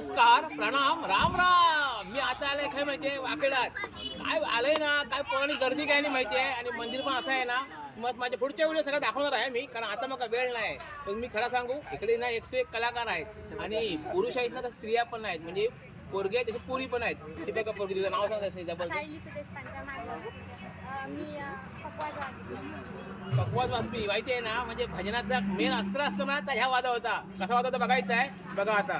नमस्कार प्रणाम राम राम. मी आता आलंय काय माहितीये? वाकेडात. काय आलंय ना काय पोरांनी गर्दी काय नाही माहितीये? आणि मंदिर पण असं आहे ना मग माझ्या पुढच्या वेळी सगळं दाखवणार आहे मी कारण आता मग वेळ नाही. पण मी खरं सांगू इकडे ना एकशे एक कलाकार आहेत. आणि पुरुष आहेत ना तर स्त्रिया पण आहेत. म्हणजे पोरगे आहेत तसे पोरी पण आहेत. तिथे का पोरगी तुझं नाव सांगता जबरदस्त सायली सुदेश पंचा माझं अं, मी अं, पकवाज पकवाज वाजवी माहिती आहे ना? म्हणजे भजनाचा मेन अस्त्र असतो ना तर ह्या वादा होता. कसा वादा होता बघायचा आहे? बघा आता.